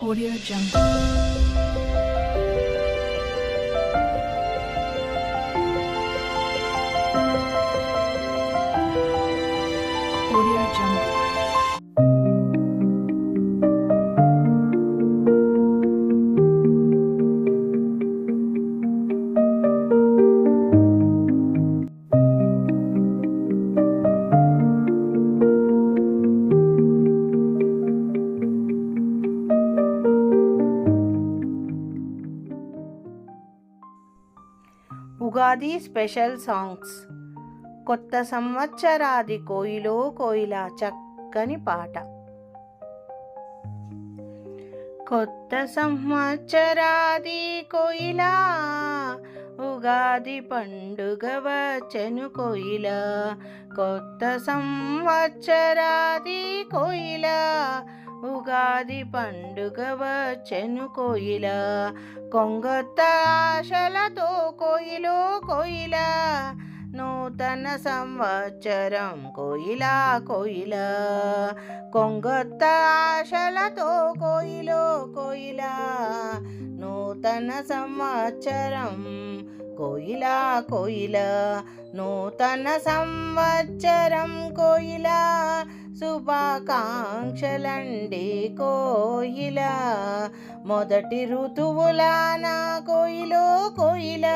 Audio Jungle. Ugadi special songs. కొత్త సంవత్సరాది కోయిలో కోయిల చక్కని పాట. కొత్త సంవత్సరాది కోయిల ఉగాది పండుగ వచ్చెను కోయిల. కొత్త సంవత్సరాది కోయిల ఉగాది పండుగ వచ్చెను కోయిల కొంగొత్త ఆశలతో కోయిలో కోయిల నూతన సంవత్సరం కోయిల కోయిల కొంగొత్త ఆశలతో కోయిలో కోయిల నూతన సంవత్సరం కోయిల కోయిల నూతన సంవత్సరం కోయిల శుభాకాంక్షలండి కోయిల. మొదటి ఋతువులాన కోయిలో కోయిల.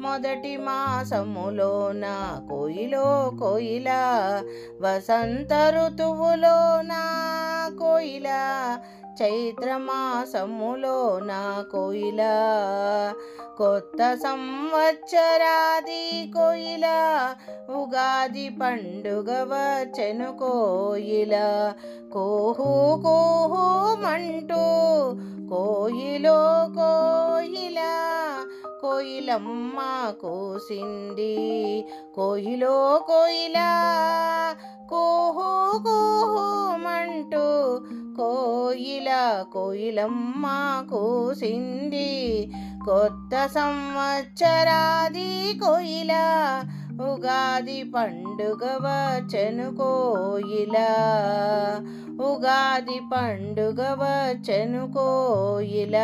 మొదటి మాసములోన కోయిలో కోయిల. వసంత ఋతువులో నా కోయిల. నా కోయిల. కొత్త సంవత్సరాది కోయిల ఉగాది పండుగ వచ్చెను కోయిల. కోహు కోహు మంటూ కోయిలో కోయిల కోయిలమ్మ కోసింది. కోయిలో కోయిల కోహు కోహు మంటూ కోయిల కోయిలమ్మ కోసింది. కొత్త సంవత్సరాది కోయిల ఉగాది పండుగ వచ్చను కోయిల. ఉగాది పండుగ వచ్చను కోయిల.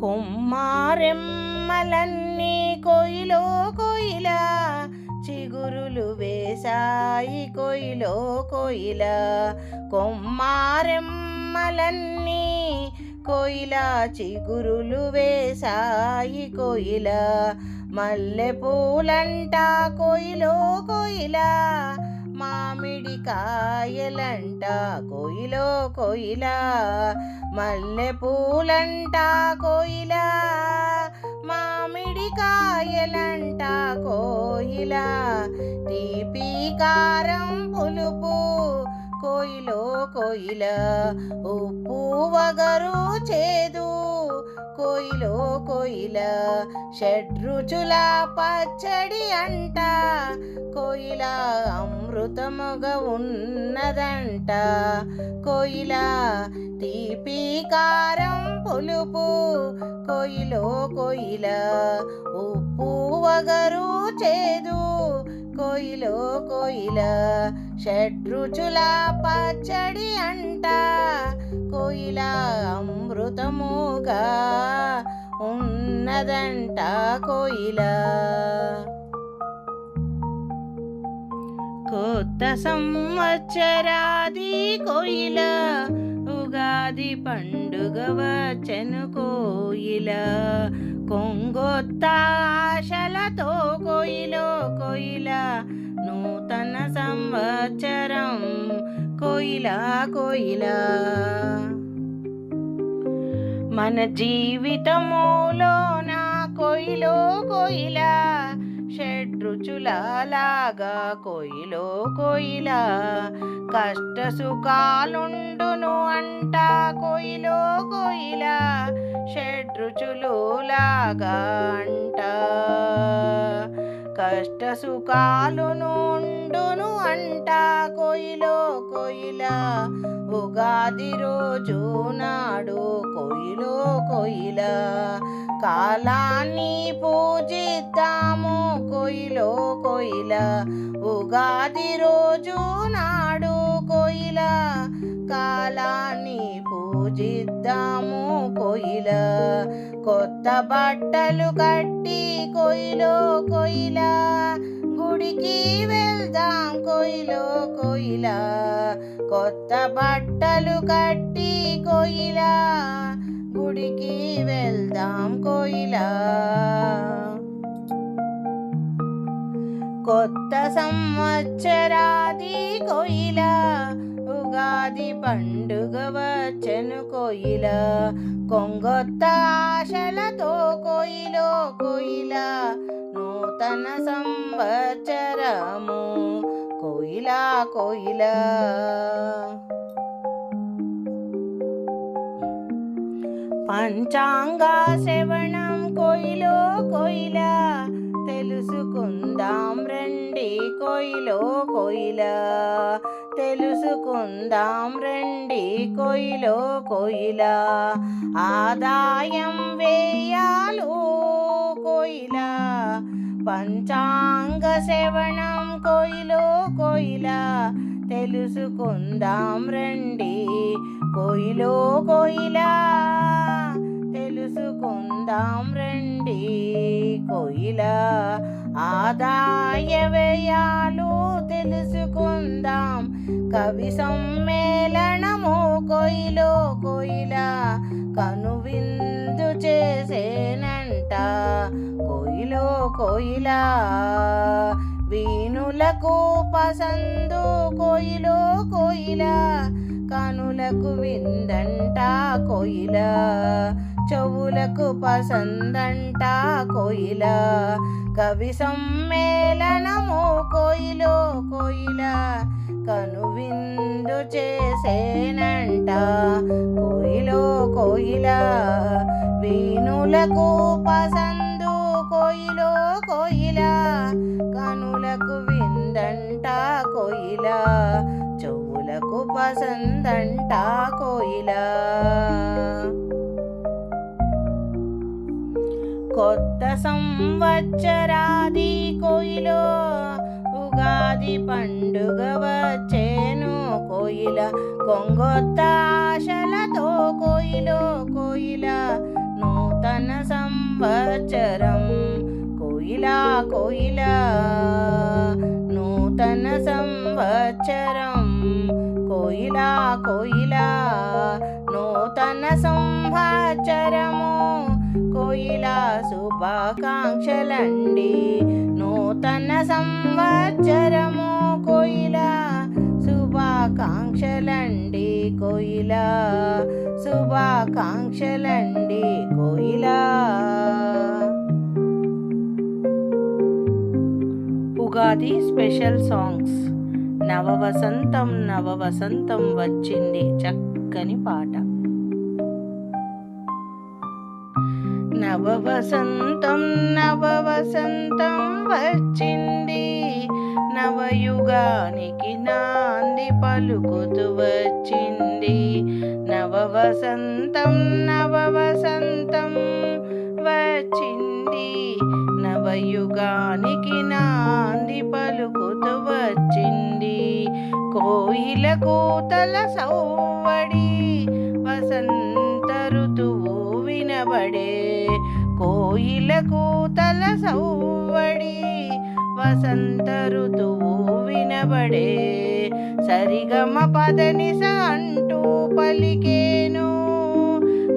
కొమ్మారెమ్మలన్నీ కోయిలో కోయిల చిగురులు వేశాయి కోయిలో కోయిల. కొమ్మారెమ్మలన్నీ కోయిల చిగురులు వేశాయి కోయిల. మల్లె పూలంట కోయిలో కోయిల. మామిడి కాయలంట కోయిలో కోయిల. మల్లె పూలంట కోయిల. మామిడి కాయలంట కోయిల. తీపి కారం పులుపు కోయిలో కోయిల ఉప్పు వగరు చేదు. కోయిలో కోయిల షడ్రుచుల పచ్చడి అంట. కోయిల అమృతముగా ఉన్నదంట. కోయిల తీపి కారం పులుపు. కోయిలో కోయిల ఉప్పు వగరు చేదు. కోయిలో కోయిల షడ్రుచుల పచ్చడి అంట. కోయిల అమృతముగా ఉన్నదంట కోయిల. కొత్త సంవత్సరాది కోయిల ఉగాది పండుగ వచ్చెను కోయిల. కొంగొత్త ఆశలతో కోయిలో కోయిల. నూతన సంవత్సరం కోయిల కోయిల. మన జీవితములో నా కోయిలో కోయిల. షడ్రుచులలాగా కొయిలో కొయిల. కష్ట సుఖాలుండును అంట కొయిలో కొయిల. షడ్రుచులులాగా అంట. కష్ట సుఖాలును ఉండును అంట కొయిలో కొయిల. ఉగాది రోజు నాడు కొయిలో కొయిలా. కాలాన్ని పూజిద్దాము కోయిలో కొయిల. ఉగాది రోజు నాడు కోయిల. పూజిద్దాము కొయిల. కొత్త బట్టలు కట్టి కొయిలో కొయిల. గుడికి వెళ్దాం కొయిలో కొయిల. కొత్త బట్టలు కట్టి కొయిలా. గుడికి వెళ్దాం కోయిలా. కొత్త సంవత్సరాది కోయిలా ఉగాది పండుగ వచ్చను కోయిల. కొంగొత్త ఆశలతో కోయిలో కోయిల నూతన సంవత్సరము కోయిలా కోయిలా. పంచాంగ శ్రవణం కొయిలో కొయిల. తెలుసుకుందాం రండి కొయిలో కొయిల. తెలుసుకుందాం రండి కొయిలో కొయిల. ఆదాయం వేయాలు కోయిల. పంచాంగ శ్రవణం కోయిలో కోయిల. తెలుసుకుందాం రండి కోయిలో కోయిలా తెలుసుకుందాం రండి. కోయిల ఆదాయ వ్యయాలు తెలుసుకుందాం. కవి సమ్మేళనము కోయిలో కోయిల కనువిందు చేసేనంట. కోయిలో కోయిలా వీణులకు పసందు కోయిలో కోయిల కనులకు విందంట కోయిల చెవులకు పసందంట కోయిల కవి సమ్మేళనము కోయిలో కోయిల కనువిందు చేసేనంట కోయిలో కోయిల వీణులకు పసందు కోయిలో కోయిల కనులకు విందంట కోయిల చెవులకు పసందంట కోయిల. కొత్త సంవత్సరాది కోయిలో ఉగాది పండుగ వచ్చేను కోయిల. కొంగొత్త ఆశలతో కోయిలో కోయిల నూతన సంవత్సరం కోయిలా కోయిలా. నూతన సంవత్సరం. కోయిలా కోయిలా. నూతన సంవత్సరము. కోయిలా శుభాకాంక్షలండి. నూతన సంవత్సరము. కోయిలా శుభాకాంక్షలండి. కోయిలా శుభాకాంక్షలండి. కోయిలా. Ugadi special songs. నవ వసంతం నవ వసంతం వచ్చింది చక్కని పాట. నవ వసంతం నవ వసంతం వచ్చింది. నవయుగానికి నాంది పలుకుతూ వచ్చింది. నవ వసంతం నవ వసంతం వచ్చింది. నవయుగానికి నాంది పలుకుతూ వచ్చింది. కోయిల కూతల సౌవడి వసంత ఋతువు వినబడే. కోయిల కూతల సౌవడి వసంత ఋతువు వినబడే. సరిగమ పదనిస అంటూ పలికేను.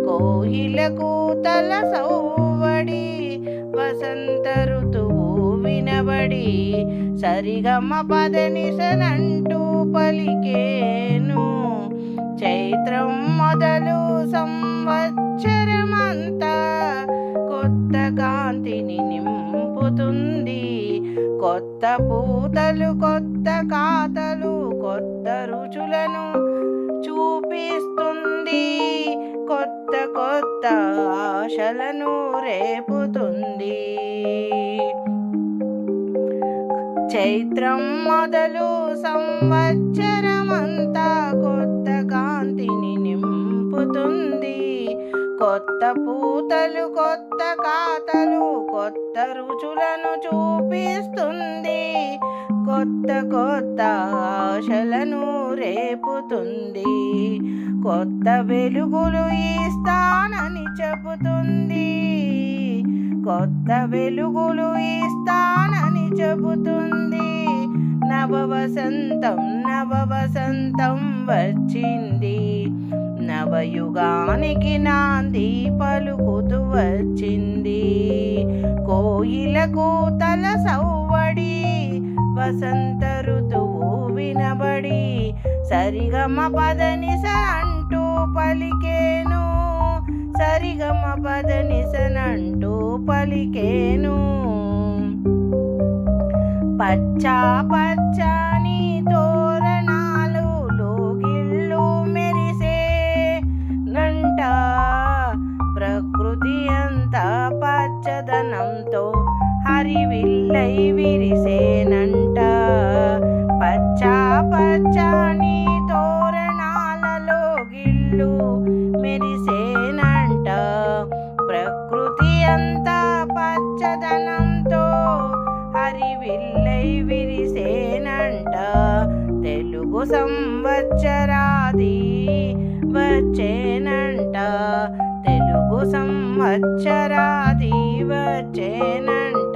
కోయిల కూతల సౌవడి వసంత ఋతువు వినబడి సరిగమ పదనిసనంటూ పలికేను. చైత్రం మొదలు సంవత్సరమంతా కొత్త కాంతిని నింపుతుంది. కొత్త పూతలు కొత్త కాతలు కొత్త రుచులను చూపిస్తుంది. కొత్త కొత్త ఆశలను రేపుతుంది చైత్రం మొదలు సంవత్సరమంతా కొత్త కాంతిని నింపుతుంది. కొత్త పూతలు కొత్త కాతలు కొత్త రుచులను చూపిస్తుంది. కొత్త కొత్త ఆశలను రేపుతుంది. కొత్త వెలుగులు ఇస్తానని చెబుతుంది. కొత్త వెలుగులు ఇస్తానని చెబుతుంది. నవ వసంతం నవ వసంతం వచ్చింది. నవయుగానికి నాంది పలుకుతూ వచ్చింది. కోయిలకు తల సవ్వడి వసంత ఋతువు వినబడి సరిగమ పదనిస అంటూ పలికేను. సరిగమ పదనిసనంటూ పలికేను. పచ్చా పచ్చా తెలుగు సంవత్సరాది వచ్చేనంట. తెలుగు సంవత్సరాది వచ్చేనంట.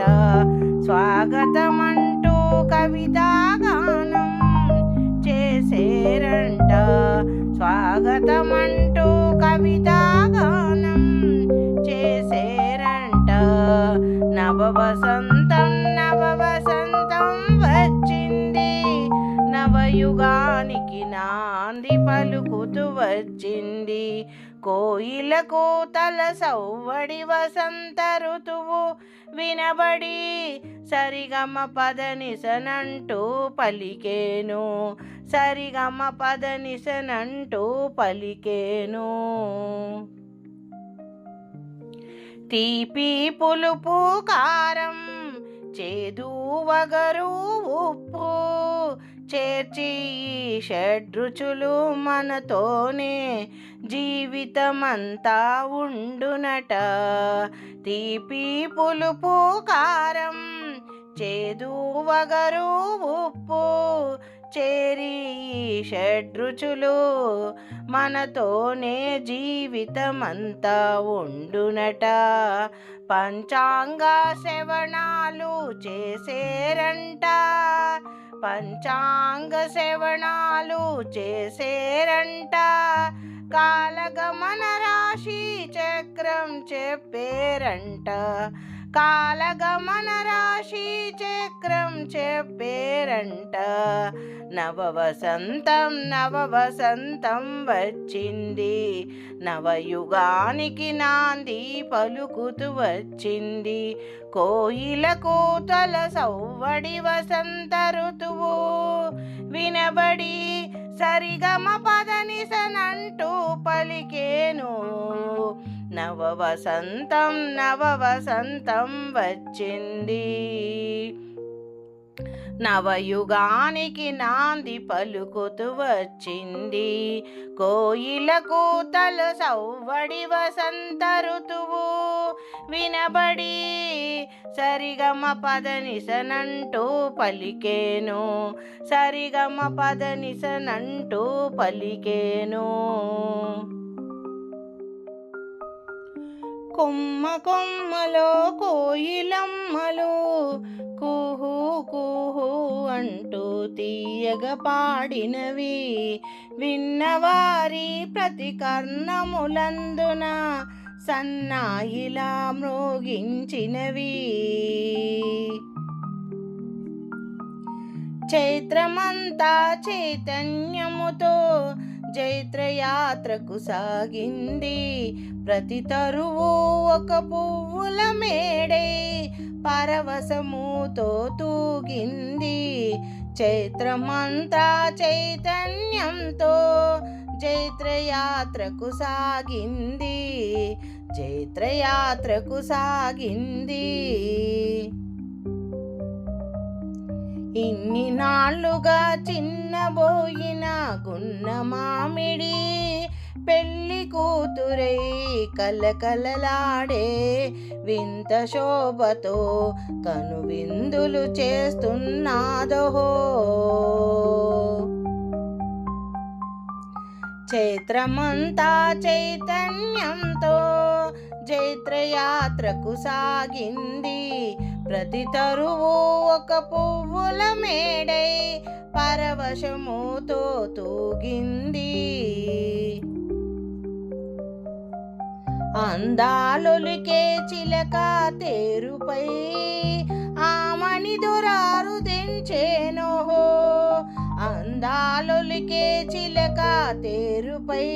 స్వాగతమంటూ కవితాగానం చేసేరంట. స్వాగతమంటూ కవితాగానం చేసేరంట. నవ వసంతం నవ వసంతం యుగానికి నాంది పలుకుతూ వచ్చింది. కోయిలకు తల సవ్వడి వసంత ఋతువు వినబడి సరిగమ పదనిసనంటూ పలికేను. సరిగమ పదనిసనంటూ పలికేను. తీపి పులుపు కారం చేదు వగరు ఉప్పు చేర్చి షడ్రుచులు మనతోనే జీవితమంతా ఉండునట. తీపి పులుపు కారం చేదు వగరు ఉప్పు చేరి షడ్రుచులు మనతోనే జీవితమంతా ఉండునట. పంచాంగ శ్రవణాలు చేసేరంట. పంచాంగ శ్రవణాలు చేసేరంట. కాలగమన రాశి చక్రం చెప్పేరంట. కాలగమన రాశి చక్రం చెప్పేరంట. నవ వసంతం నవ వసంతం వచ్చింది. నవయుగానికి నాంది పలుకుతూ వచ్చింది. కోయిల తల సవ్వడి వసంత ఋతువు వినబడి సరిగమ పదనిసనంటూ పలికేను. నవ వసంతం నవ వసంతం వచ్చింది. నవయుగానికి నాంది పలుకుతూ వచ్చింది. కోయిల కూతలు సవ్వడి వసంత ఋతువు వినబడి సరిగమ పదనిసనంటూ పలికేను సరిగమ పదనిసనంటూ పలికేను. కొమ్మ కొమ్మలో కోయిలమ్మలు. కుహు కుహు అంటూ తీయగ పాడినవి. విన్నవారి ప్రతి కర్ణములందున సన్నాయిలా మ్రోగించినవి చైత్రమంతా చైతన్యముతో జైత్రయాత్రకు సాగింది. ప్రతి తరువు ఒక పువ్వుల మేడై పరవశముతో తూగింది చైత్రమంతా చైతన్యంతో జైత్రయాత్రకు సాగింది. జైత్రయాత్రకు సాగింది. ఇన్ని నాళ్ళుగా చిన్నబోయిన గున్న మామిడి పెళ్ళి కూతురై కలకలలాడే వింత శోభతో కను విందులు చేస్తున్నాదో చైత్రమంతా చైతన్యంతో చైత్రయాత్రకు సాగింది. ప్రతి తరువు ఒక పువ్వుల మేడై పరవశముతో తూగింది. అందాలొలికే చిలక తేరుపై ఆమని దొరారు దించేనోహో అందాలొలికే చిలక తేరుపై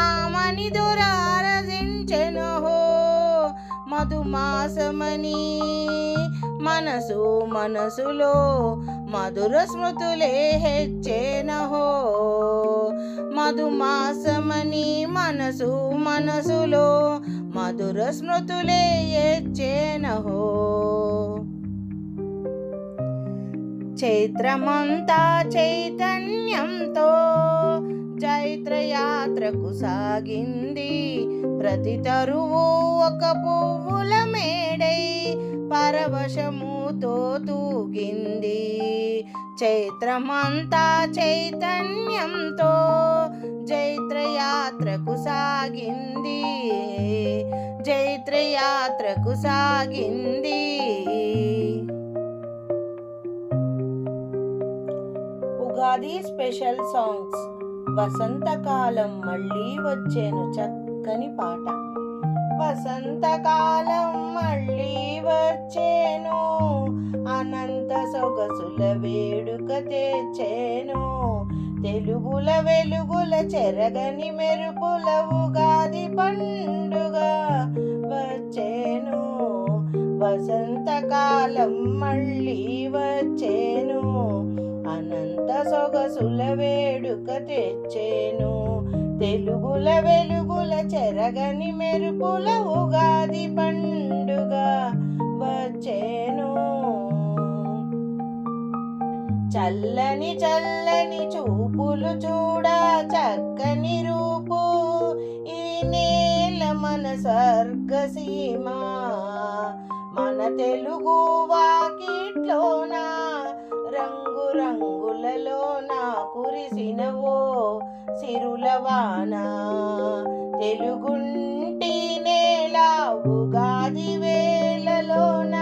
ఆమని దొరారదించెనోహో మధుమాసమని మనసు మనసులో మధుర స్మృతులే హెచ్చేనహో. మధుమాసమని మనసు మనసులో మధుర స్మృతులే హెచ్చేనహో. చైత్రమంతా చైతన్యంతో చైత్రయాత్రకు సాగింది. ప్రతి తరువు ఒక పువ్వుల మేడై పరవశముతో తూగింది. చైత్రమంతా చైతన్యంతో జైత్రయాత్రకు సాగింది. జైత్రయాత్రకు సాగింది. Ugadi special songs. వసంతకాలం మళ్ళీ వచ్చేను చక్కని పాట. వసంతకాలం మళ్ళీ వచ్చేను. అనంత సొగసుల వేడుక తెచ్చేను. తెలుగుల వెలుగుల చెరగని మెరుపుల ఉగాది పండుగ వచ్చేను. వసంతకాలం మళ్ళీ వచ్చేను. అనంత సొగసుల వేడుక తెచ్చేను. తెలుగుల వెలుగుల చెరగని మెరుపుల ఉగాది పండుగ వచ్చేను. చల్లని చల్లని చూపులు చూడ చక్కని రూపు ఈ నేల మన స్వర్గసీమ. మన తెలుగు వాకిట్లోన రంగు రంగులలోన కురిసినవో సిరులవాన తెలుగుంటి నేల ఉగాది వేళలోన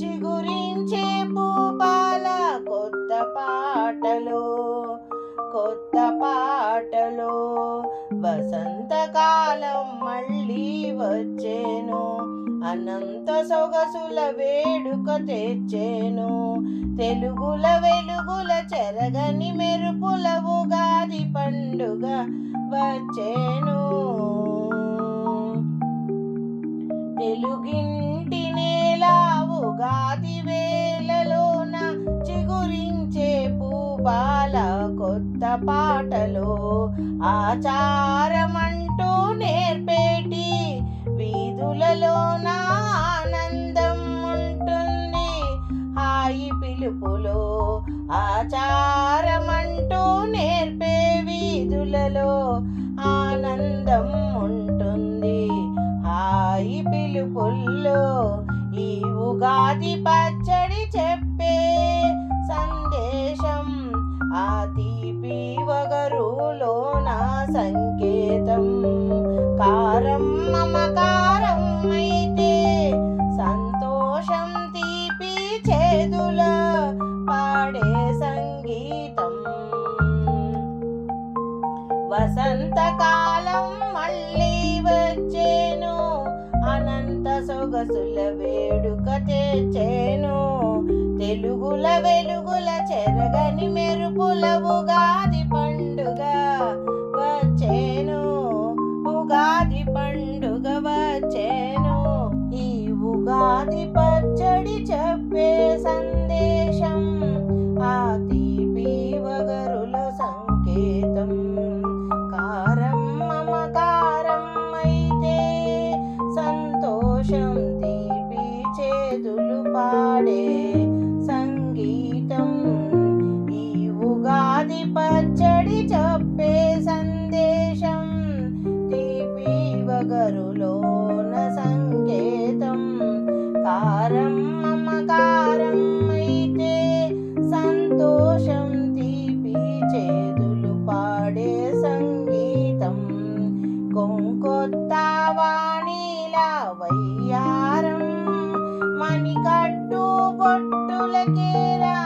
చిగురించే పూపాల కొత్త పాటలో కొత్త పాటలో. వసంతకాలం మళ్ళీ వచ్చేను అనంత సొగసుల వేడుక తెచ్చేను. తెలుగుల వెలుగుల చెరగని మెరుపుల ఉగాది పండుగ వచ్చేను. తెలుగింటి నేల ఉగాది వేలలోన చిగురించే పూపాల కొత్త పాటలో ఆచారమంటూ నేర్పేటి వీధులలోన ఆనందం ఉంటుంది. హాయి పిలుపులో ఆచారమంటూ నేర్పే వీధులలో ఆనందం ఉంటుంది. హాయి పిలుపుల్లో ఈ ఉగాది పచ్చడి చెప్పే సందేశం. ఆ తీపి వగరులో నా సంకేతం. కారం మమకారం చేదుల పాడే సంగీతం. వసంతకాలం మళ్ళీ వచ్చేను అనంత సొగసుల వేడుక తెచ్చేను. తెలుగుల వెలుగుల చెరగని మెరుపుల ఉగాది చెప్పే సందేశం ఆ తీపి వగరుల సంకేతం కారం మమకారం అయితే సంతోషం తీపి చేదులు పాడే సంగీతం ఈ ఉగాది పచ్చడి చెప్పే సందేశం తీపి వగరులోన సంకేతం కారం పట్టులకేరా.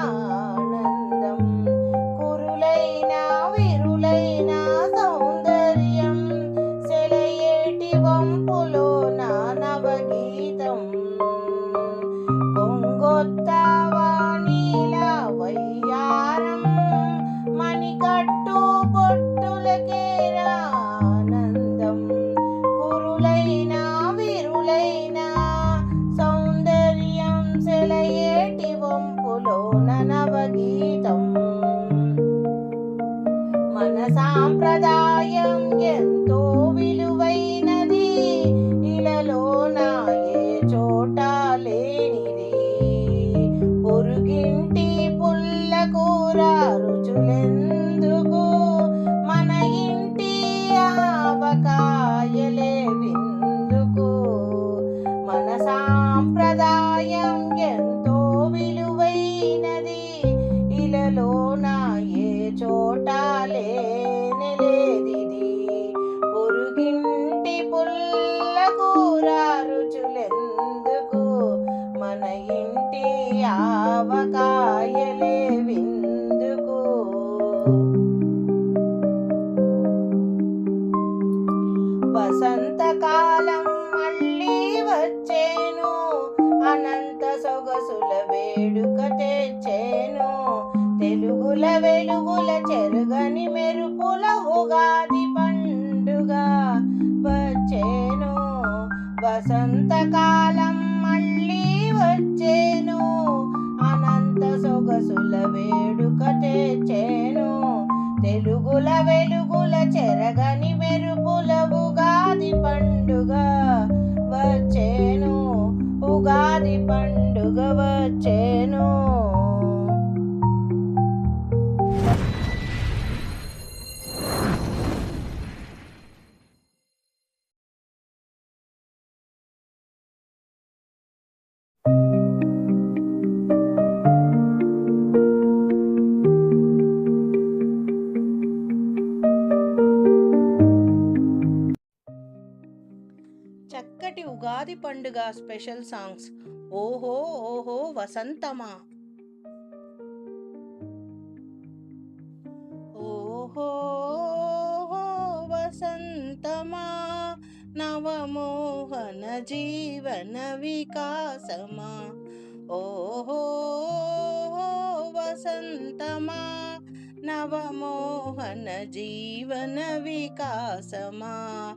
నవగీతం మన సాంప్రదాయం ఎంతో విలువ. వసంతకాలం మళ్ళీ వచ్చేను. అనంత సొగసుల వేడుక తెచ్చేను. తెలుగుల వెలుగుల చెరుగని మెరుపుల ఉగాది పండుగ వచ్చేను. వసంతకాలం మళ్ళీ వచ్చేను. అనంత సొగసుల వేడుక తెచ్చేను. తెలుగుల వెలుగుల చెరగని మెరుపుల ఉగాది పండుగ వచ్చేను. ఉగాది పండుగ వచ్చేను. పండుగ స్పెషల్ సాంగ్స్. ఓహో ఓహో వసంతమా? ఓహో వసంతమా? నవమోహన జీవన వికాసమా? ఓహో వసంతమా? నవమోహన జీవన వికాసమా?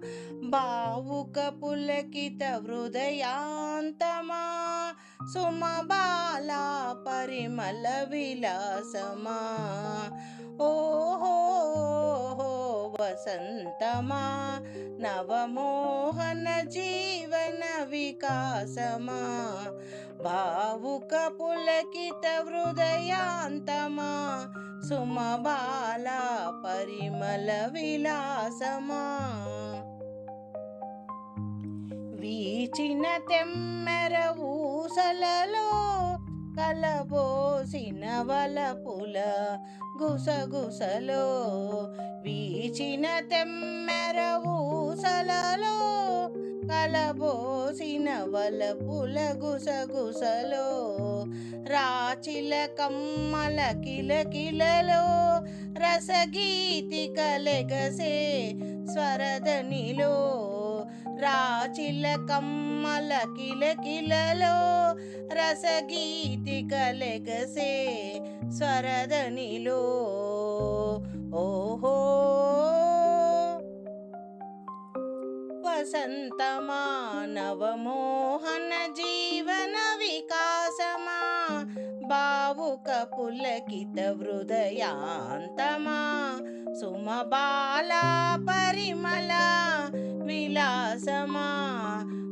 భావుక పులకిత హృదయాంతమా సుమబాల పరిమళ విలాసమా? ఓహో వసంతమా? నవమోహన జీవన వికాసమా? భావుక పులకిత హృదయాంతమా సుమబాల పరిమళ విలాసమా? వీచిన తెమ్మెర ఊసలలో కలబోసిన వలపుల గుసగుసలో వీచిన తెమ్మెర ఊసలలో కలబోసిన వలపుల గుసగుసలో రాచిల కమ్మల కిలకిలలో రసగీతి కలెగసే స్వరదనిలో రాచిల కమ్మల కిలకిలలో రసగీతి కలెగసే స్వరదనిలో ఓహో వసంతమా నవమోహన జీవన వికాసమా భావుక పులకిత హృదయాంతమా సుమబాల పరిమళ విలాసమా?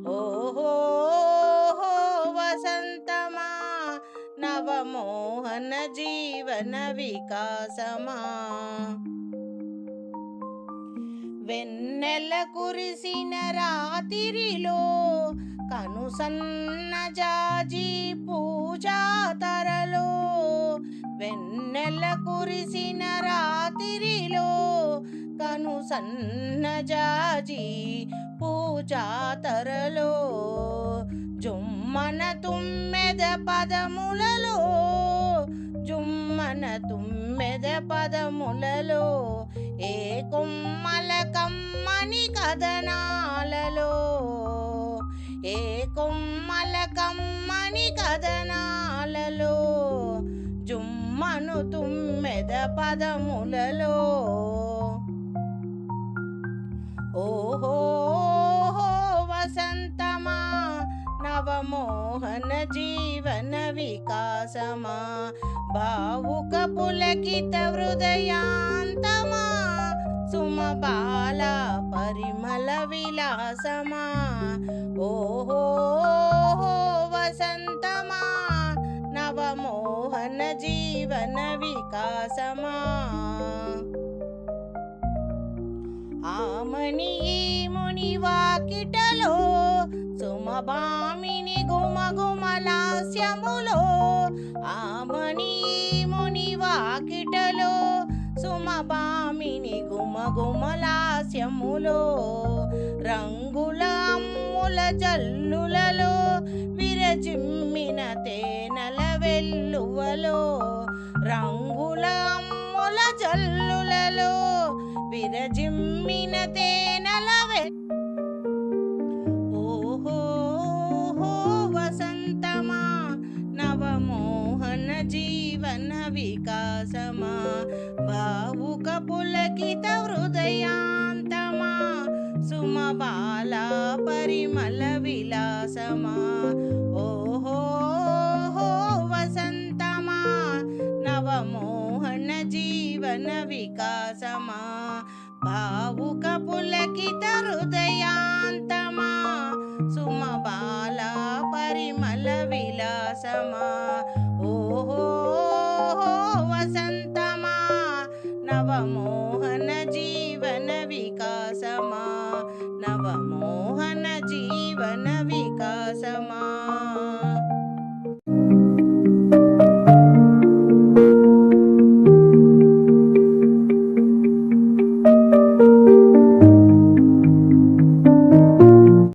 ఓహో వసంతమా? నవమోహన జీవన వికాసమా? వెన్నెల కురిసిన రాతిరిలో కనుసన్న జాజి పూజాతరలో వెన్నెల కురిసిన రాతిరిలో సన్నజాజి జాజి పూజా తరలో జుమ్మన తుమ్మెద పదములలో జుమ్మన తుమ్మెద పదములలో ఏ కొమ్మల కమ్మని కథనాలలో ఏ కొమ్మల కమ్మని కథనాలలో జుమ్మను తుమ్మెద పదములలో. ఓహో వసంతమా నవమోహన జీవన వికాసమా భావుక పులకిత హృదయాంతమా సుమబాల పరిమళ విలాసమా ఓహో వసంతమా నవమోహన జీవన వికాసమా ఆమని ముని వాకిటలో సుమభామిని గుమగుమలాస్యములో. ఆమని ముని వాకిటలో సుమభామిని గుమగుమలాస్యములో. రంగుల అమ్ముల జల్లులలో విరజిమ్మిన తేనెల వెల్లువలో. రంగుల అమ్ముల జల్లు విరజిమ్మిన తేనెల వె ఓహో వసంతమా నవమోహన జీవన వికాసమా భావుక పులకిత హృదయాంతమా సుమబాల పరిమళ విలాసమా ఓహో వసంతమా నవమోహన జీవన వికాసమా? భావుక పులకిత హృదయాంతమా సుమబాల పరిమళ విలాసమా? ఓహో వసంతమా? నవమోహన జీవన వికాసమా? నవమోహన జీవన వికాసమా?